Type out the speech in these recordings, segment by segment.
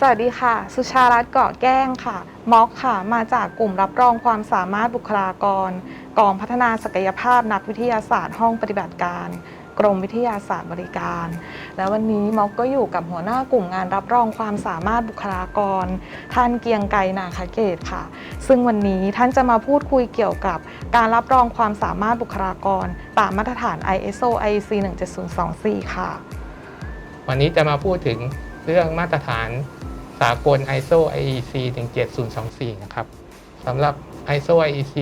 สวัสดีค่ะ สุชารัตน์เกาะแก้งค่ะม็อกค่ะ มาจากกลุ่มรับรองความสามารถบุคลากร กองพัฒนาศักยภาพนักวิทยาศาสตร์ห้องปฏิบัติการ กรมวิทยาศาสตร์บริการ และวันนี้ม็อกก็อยู่กับหัวหน้ากลุ่มงานรับรองความสามารถบุคลากร ท่านเกียงไกรนาคเกตค่ะ ซึ่งวันนี้ท่านจะมาพูดคุยเกี่ยวกับ การรับรองความสามารถบุคลากร ตามมาตรฐาน ISO IEC 17024 ค่ะ วันนี้จะมาพูดถึงเรื่องมาตรฐาน สากล ISO IEC 17024 นะครับสำหรับ ISO IEC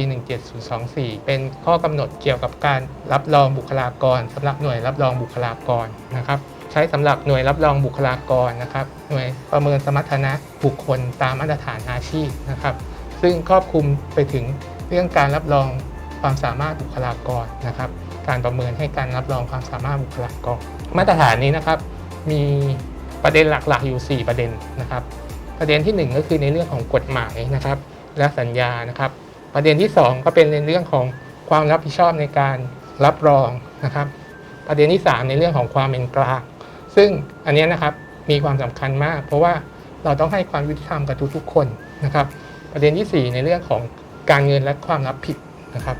17024 เป็นข้อกำหนดเกี่ยวกับการรับรองบุคลากรสำหรับหน่วยรับรองบุคลากรนะครับ ใช้สำหรับหน่วยรับรองบุคลากรนะครับ หน่วยประเมินสมรรถนะบุคคลตามมาตรฐานอาชีพนะครับ ซึ่งครอบคลุมไปถึงเรื่องการรับรองความสามารถบุคลากรนะครับ การประเมินให้การรับรองความสามารถบุคลากร มาตรฐานนี้นะครับ มี ประเด็นหลักๆอยู่ 4 ประเด็นนะครับ ประเด็นทีหนึ่1 ก็คือในเรื่องของกฎหมายนะครับ และสัญญานะครับ ประเด็นที่ 2 ก็เป็นในเรื่องของความรับผิดชอบในการรับรองนะครับ ประเด็นที่ 3 ในเรื่องของความเป็นกลางซึ่งอันนี้นะครับมีความสำคัญมาก เพราะว่าเราต้องให้ความยุติธรรมกับทุกๆคนนะครับ ประเด็นที่ 4 ในเรื่องของการเงินและความรับผิดนะครับ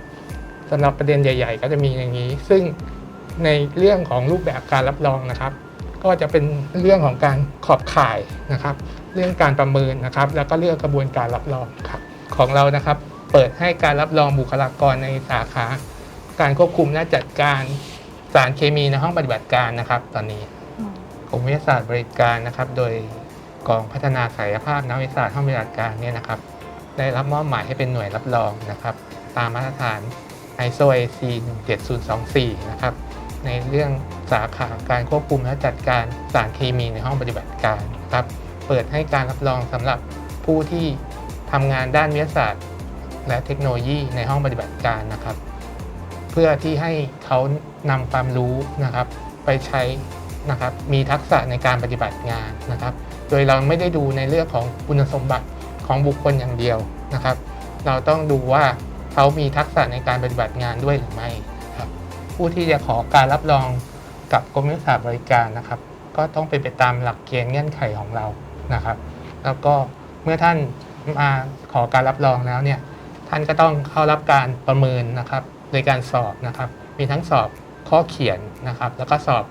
สำหรับประเด็นใหญ่ ๆ ก็จะมีอย่างนี้ ซึ่งในเรื่องของรูปแบบการรับรองนะครับ ก็จะเป็นเรื่องของการขอบข่ายนะครับ เรื่องการประเมินนะครับ แล้วก็เรื่องกระบวนการรับรองครับของเรานะครับ เปิดให้การรับรองบุคลากรในสาขา การควบคุมและจัดการสารเคมีในห้องปฏิบัติการนะครับ ตอนนี้กรมวิทยาศาสตร์บริการนะครับ โดยกองพัฒนาศักยภาพนักวิทยาศาสตร์ห้องปฏิบัติการเนี่ยนะครับ ได้รับมอบหมายให้เป็นหน่วยรับรองนะครับ ตามมาตรฐาน ISO IC 17024 นะครับ ในเรื่อง สาขาการควบคุมและจัดการสารเคมีในห้องปฏิบัติการนะครับ เปิดให้การรับรองสำหรับผู้ที่ทำงานด้านวิทยาศาสตร์ และเทคโนโลยีในห้องปฏิบัติการนะครับ เพื่อที่ให้เขานำความรู้นะครับ ไปใช้นะครับมีทักษะในการปฏิบัติงานนะครับ โดยเราไม่ได้ดูในเรื่องของคุณสมบัติของบุคคลอย่างเดียวนะครับ เราต้องดูว่าเขามีทักษะในการปฏิบัติงานด้วยหรือไม่ครับ ผู้ที่จะขอการรับรอง กับกรมวิทยาศาสตร์บริการนะครับ ก็ต้องเป็นไปตามหลักเกณฑ์เงื่อนไขของเรานะครับ แล้วก็เมื่อท่านมาขอการรับรองแล้วเนี่ยท่านก็ต้องเข้ารับการประเมินนะครับโดยการสอบนะครับ มีทั้งสอบข้อเขียนนะครับ แล้วก็สอบ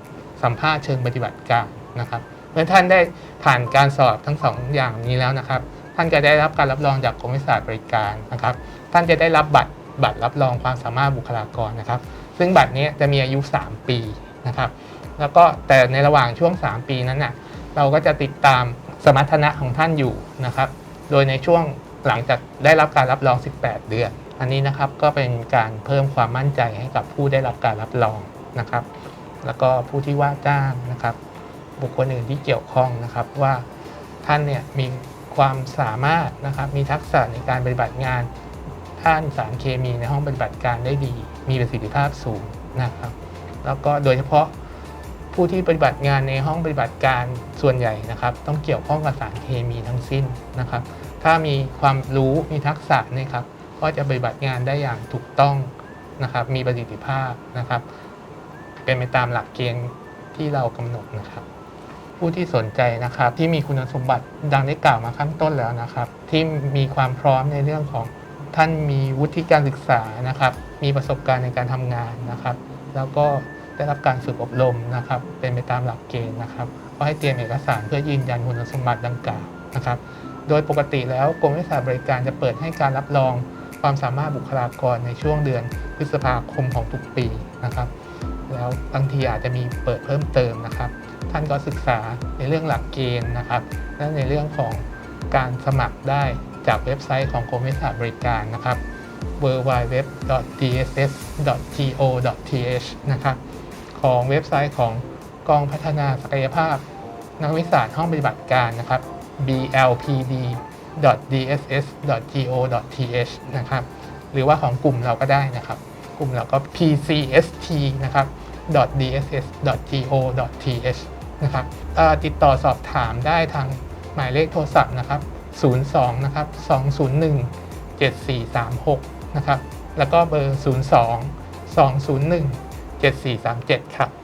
สัมภาษณ์เชิงปฏิบัติการนะครับ เมื่อท่านได้ผ่านการสอบทั้งสองอย่างนี้แล้วนะครับ ท่านจะได้รับการรับรองจากกรมวิทยาศารบริการนะครับ ท่านจะได้รับบัตรบัตรรับรองความสามารถบุคลากรนะครับ ซึ่งบัตรนี้จะมีอายุ 3 ปี นะครับ แล้วก็แต่ในระหว่างช่วง 3 ปีนั้นน่ะเราก็จะติดตามสมรรถนะของท่านอยู่นะครับ โดยในช่วงหลังจากได้รับการรับรอง 18 เดือน อันนี้นะครับก็เป็นการเพิ่มความมั่นใจให้กับผู้ได้รับการรับรองนะครับ แล้วก็ผู้ที่ว่าจ้างนะครับ บุคคลอื่นที่เกี่ยวข้องนะครับว่าท่านเนี่ยมีความสามารถนะครับ มีทักษะในการปฏิบัติงานด้านสารเคมีในห้องปฏิบัติการได้ดี มีประสิทธิภาพสูงนะครับ แล้วก็โดยเฉพาะผู้ที่ปฏิบัติงานในห้องปฏิบัติการส่วนใหญ่นะครับ ต้องเกี่ยวข้องกับสารเคมีทั้งสิ้นนะครับ ถ้ามีความรู้มีทักษะนะครับ ก็จะปฏิบัติงานได้อย่างถูกต้องนะครับ มีประสิทธิภาพนะครับ เป็นไปตามหลักเกณฑ์ที่เรากำหนดนะครับ ผู้ที่สนใจนะครับ ที่มีคุณสมบัติดังได้กล่าวมาข้างต้นแล้วนะครับ ที่มีความพร้อมในเรื่องของท่านมีวุฒิการศึกษานะครับ มีประสบการณ์ในการทำงานนะครับ แล้วก็ ได้รับการฝึกอบรมนะครับ เป็นไปตามหลักเกณฑ์นะครับก็ให้เตรียมเอกสารเพื่อยืนยันคุณสมบัติดังกล่าวนะครับ โดยปกติแล้วกรมวิทยาศารบริการจะเปิดให้การรับรองความสามารถบุคลากรในช่วงเดือนพฤษภาคมของทุกปีนะครับ แล้วบางทีอาจจะมีเปิดเพิ่มเติมนะครับ ท่านก็ศึกษาในเรื่องหลักเกณฑ์นะครับ และในเรื่องของการสมัครได้จากเว็บไซต์ของกรมวิทยาศารบริการนะครับ www.dss.go.th นะครับ ของเว็บไซต์ของกองพัฒนาศักยภาพ นักวิทยาศาสตร์ห้องปฏิบัติการนะครับ blpd.dss.go.th นะครับหรือว่าของกลุ่มเราก็ได้นะครับ กลุ่มเราก็ pcst นะครับ .dss.go.th นะครับติดต่อสอบถามได้ทางหมายเลขโทรศัพท์นะครับ 02 นะครับ 201 7436 นะครับ แล้วก็เบอร์ 02 201 7437 ครับ